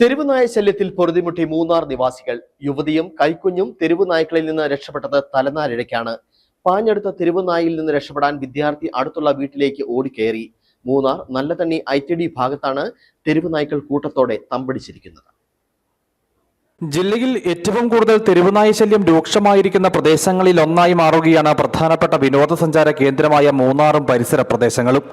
തെരുവ് നായ ശല്യത്തിൽ പൊറുതിമുട്ടി മൂന്നാർ നിവാസികൾ. യുവതിയും കൈക്കുഞ്ഞും തെരുവ് നായ്ക്കളിൽ നിന്ന് രക്ഷപ്പെട്ടത് തലനാരിഴയ്ക്കാണ്. പാഞ്ഞെടുത്ത തെരുവ് നായിൽ നിന്ന് രക്ഷപ്പെടാൻ വിദ്യാർത്ഥി അടുത്തുള്ള വീട്ടിലേക്ക് ഓടിക്കയറി. Munnar Nallathanni I T D ഭാഗത്താണ് തെരുവ് നായ്ക്കൾ കൂട്ടത്തോടെ തമ്പടിച്ചിരിക്കുന്നത്. ജില്ലയിൽ ഏറ്റവും കൂടുതൽ തെരുവുനായ ശല്യം രൂക്ഷമായിരിക്കുന്ന പ്രദേശങ്ങളിൽ ഒന്നായി മാറുകയാണ് പ്രധാനപ്പെട്ട വിനോദസഞ്ചാര കേന്ദ്രമായ മൂന്നാറും പരിസര പ്രദേശങ്ങളും.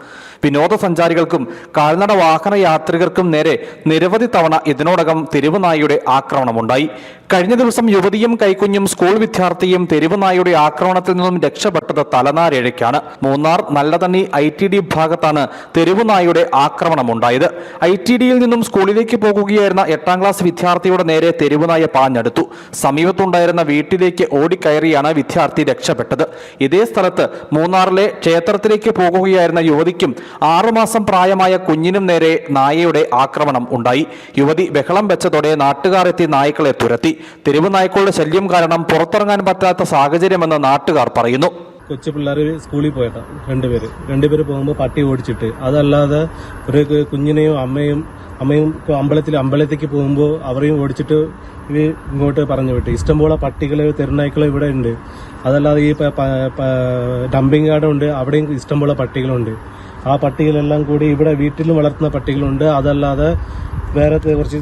വിനോദസഞ്ചാരികൾക്കും കാൽനട വാഹന യാത്രികർക്കും നേരെ നിരവധി തവണ ഇതിനോടകം തെരുവുനായയുടെ ആക്രമണമുണ്ടായി. കഴിഞ്ഞ ദിവസം യുവതിയും കൈക്കുഞ്ഞും സ്കൂൾ വിദ്യാർത്ഥിയും തെരുവുനായയുടെ ആക്രമണത്തിൽ നിന്നും രക്ഷപ്പെട്ടത് തലനാരിഴയ്ക്കാണ്. Munnar Nallathanni I T D ഭാഗത്താണ് തെരുവുനായയുടെ ആക്രമണമുണ്ടായത്. ഐ ടി ഡിയിൽ നിന്നും സ്കൂളിലേക്ക് പോകുകയായിരുന്ന എട്ടാം ക്ലാസ് വിദ്യാർത്ഥിയുടെ നേരെ തെരുവുനായ പാഞ്ഞെടുത്തു. സമീപത്തുണ്ടായിരുന്ന വീട്ടിലേക്ക് ഓടിക്കയറിയാണ് വിദ്യാർത്ഥി രക്ഷപ്പെട്ടത്. ഇതേ സ്ഥലത്ത് മൂന്നാറിലെ ക്ഷേത്രത്തിലേക്ക് പോകുകയായിരുന്ന യുവതിക്കും ആറുമാസം പ്രായമായ കുഞ്ഞിനും നേരെ നായയുടെ ആക്രമണം ഉണ്ടായി. യുവതി ബഹളം വെച്ചതോടെ നാട്ടുകാർ എത്തി നായ്ക്കളെ തുരത്തി. തെരുവുനായ്ക്കളുടെ ശല്യം കാരണം പുറത്തിറങ്ങാൻ പറ്റാത്ത സാഹചര്യമെന്ന് നാട്ടുകാർ പറയുന്നു. കൊച്ചു പിള്ളേർ സ്കൂളിൽ പോയതാണ് രണ്ടുപേര്. രണ്ടുപേര് പോകുമ്പോൾ പട്ടി ഓടിച്ചിട്ട്. അതല്ലാതെ ഒരു കുഞ്ഞിനെയും അമ്മയും അമ്മയും അമ്പലത്തിൽ അമ്പലത്തേക്ക് പോകുമ്പോൾ അവരെയും ഓടിച്ചിട്ട് ഇവ ഇങ്ങോട്ട് പറഞ്ഞു വിട്ടു. ഇഷ്ടംപോലെ പട്ടികൾ തെരുനായ്ക്കൾ ഇവിടെ ഉണ്ട്. അതല്ലാതെ ഈ ഡംപിങ് ഗാർഡൻ ഉണ്ട്. അവിടെയും ഇഷ്ടംപോലെ പട്ടികളുണ്ട്. ആ പട്ടികളെല്ലാം കൂടി ഇവിടെ വീട്ടിലും വളർത്തുന്ന പട്ടികളുണ്ട്. അതല്ലാതെ വേറെ കുറച്ച്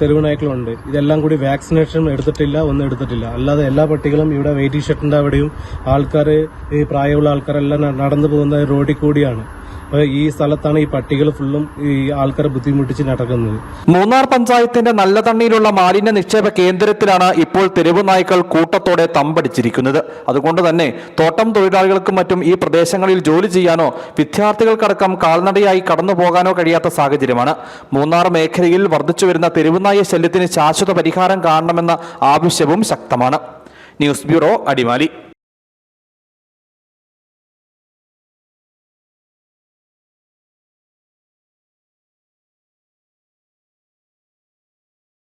തെരുവ് നായ്ക്കളുണ്ട്. ഇതെല്ലാം കൂടി വാക്സിനേഷൻ എടുത്തിട്ടില്ല ഒന്നും എടുത്തിട്ടില്ല. അല്ലാതെ എല്ലാ പട്ടികളും ഇവിടെ വെയിറ്റിംഗ് ഷെട്ടിന്റെ അവിടെയും. ആൾക്കാർ ഈ പ്രായമുള്ള ആൾക്കാരെല്ലാം നടന്നു പോകുന്ന റോഡിൽ കൂടിയാണ്. ഈ സ്ഥലത്താണ് ഈ പട്ടികൾ ഫുള്ളും ഈ ആൾക്കാരെ ബുദ്ധിമുട്ടിച്ച് നടക്കുന്നത്. മൂന്നാർ പഞ്ചായത്തിന്റെ നല്ല തണ്ണിയിലുള്ള മാലിന്യ നിക്ഷേപ കേന്ദ്രത്തിലാണ് ഇപ്പോൾ തെരുവ് നായ്ക്കൾ കൂട്ടത്തോടെ തമ്പടിച്ചിരിക്കുന്നത്. അതുകൊണ്ട് തന്നെ തോട്ടം തൊഴിലാളികൾക്കും മറ്റും ഈ പ്രദേശങ്ങളിൽ ജോലി ചെയ്യാനോ വിദ്യാർത്ഥികൾക്കടക്കം കാൽനടയായി കടന്നു പോകാനോ കഴിയാത്ത സാഹചര്യമാണ്. മൂന്നാർ മേഖലയിൽ വർദ്ധിച്ചു വരുന്ന തെരുവുനായ ശല്യത്തിന് ശാശ്വത പരിഹാരം കാണണമെന്ന ആവശ്യവും ശക്തമാണ്. News bureau Adimali.